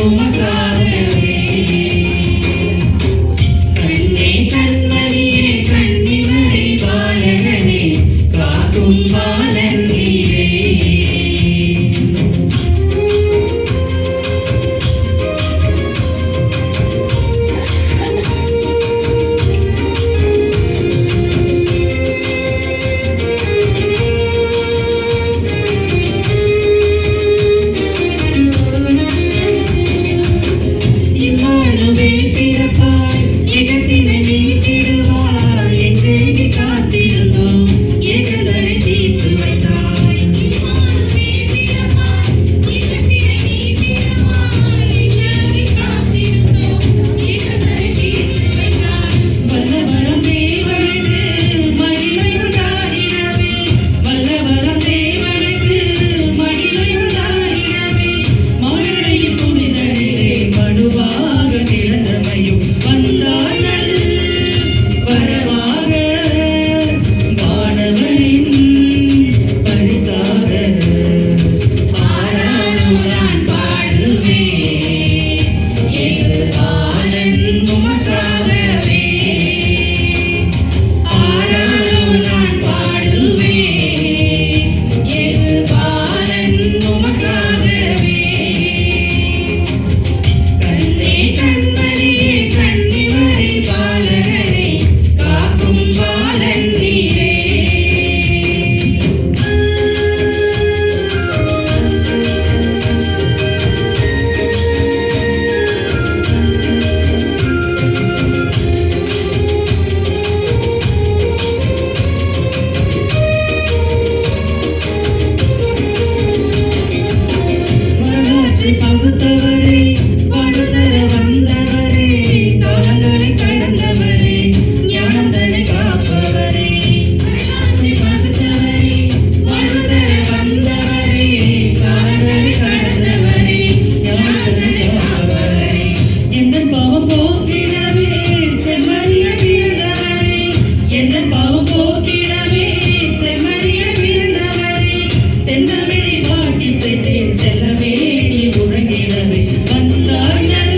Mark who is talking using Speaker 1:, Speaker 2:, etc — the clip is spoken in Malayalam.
Speaker 1: Bye. Dubai. Even Baba.